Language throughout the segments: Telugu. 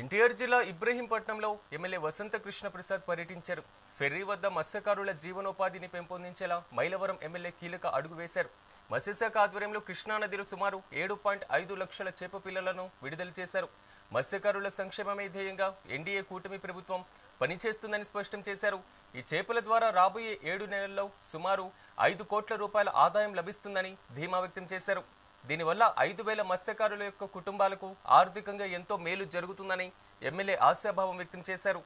ఎన్టీఆర్ జిల్లా ఇబ్రహీంపట్నంలో ఎమ్మెల్యే వసంత కృష్ణ ప్రసాద్ పర్యటించారు. ఫెర్రీ వద్ద మత్స్యకారుల జీవనోపాధిని పెంపొందించేలా మైలవరం ఎమ్మెల్యే కీలక అడుగు వేశారు. మత్స్యశాఖ ఆధ్వర్యంలో కృష్ణానదిలో సుమారు ఏడు పాయింట్ ఐదు లక్షల చేప పిల్లలను విడుదల చేశారు. మత్స్యకారుల సంక్షేమమే ధ్యేయంగా ఎన్డీఏ కూటమి ప్రభుత్వం పనిచేస్తుందని స్పష్టం చేశారు. ఈ చేపల ద్వారా రాబోయే ఏడు నెలల్లో సుమారు ఐదు కోట్ల రూపాయల ఆదాయం లభిస్తుందని ధీమా వ్యక్తం చేశారు. దీనివల్ల ఐదు వేల మత్స్యకారుల యొక్క కుటుంబాలకు ఆర్థికంగా ఎంతో మేలు జరుగుతుందని ఎమ్మెల్యే ఆశాభావం వ్యక్తం చేశారు.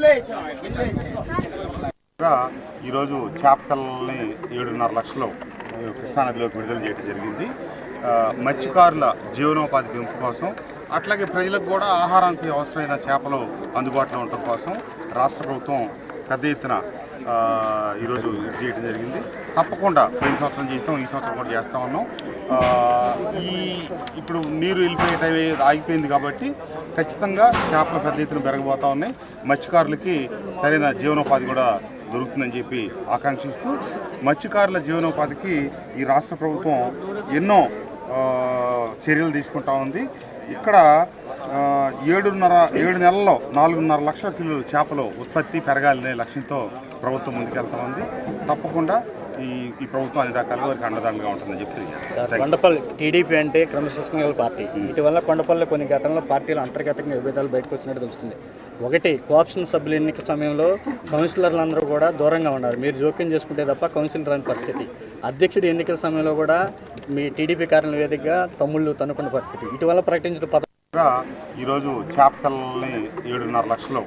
గా ఈరోజు చేపలని ఏడున్నర లక్షలు కృష్ణానదిలోకి విడుదల చేయడం జరిగింది. మత్స్యకారుల జీవనోపాధి పెంపు కోసం అట్లాగే ప్రజలకు కూడా ఆహారానికి అవసరమైన చేపలు అందుబాటులో ఉండటం కోసం రాష్ట్ర ప్రభుత్వం పెద్ద ఎత్తున ఈరోజు చేయడం జరిగింది. తప్పకుండా పోయిన సంవత్సరం చేసాం ఈ సంవత్సరం కూడా చేస్తా ఉన్నాం. ఈ ఇప్పుడు నీరు వెళ్ళిపోయే టైం ఆగిపోయింది కాబట్టి ఖచ్చితంగా చేపలు పెద్ద ఎత్తున పెరగబోతా ఉన్నాయి. మత్స్యకారులకి సరైన జీవనోపాధి కూడా దొరుకుతుందని చెప్పి ఆకాంక్షిస్తూ మత్స్యకారుల జీవనోపాధికి ఈ రాష్ట్ర ప్రభుత్వం ఎన్నో చర్యలు తీసుకుంటా ఉంది. ఇక్కడ ఏడున్నర ఏడు నెలల్లో నాలుగున్నర లక్షల కిలోలు చేపలు ఉత్పత్తి పెరగాలనే లక్ష్యంతో ప్రభుత్వం ముందుకెళ్తా ఉంది. తప్పకుండా ఈ ఈ ప్రభుత్వం అన్ని రకాలుగా వారికి అండదండగా ఉంటుందని చెప్పి. కొండపల్లి టీడీపీ అంటే క్రమశిక్షణ పార్టీ. ఇటీవల కొండపల్లి కొన్ని ఘటనలో పార్టీలు అంతర్గతంగా విభేదాలు బయటకు వచ్చినట్టు తెలుస్తుంది. ఒకటి కోఆప్షన్ సభ్యుల ఎన్నిక సమయంలో కౌన్సిలర్లు అందరూ కూడా దూరంగా ఉన్నారు. మీరు జోక్యం చేసుకుంటే తప్ప కౌన్సిలర్ రాని పరిస్థితి. అధ్యక్షుడి ఎన్నికల సమయంలో కూడా మీ టీడీపీ కార్యాలయ వేదికగా తమ్ముళ్ళు తనుకున్న పరిస్థితి. ఇటీవల ప్రకటించిన పథకం ఈరోజు చేపలని ఏడున్నర లక్షలు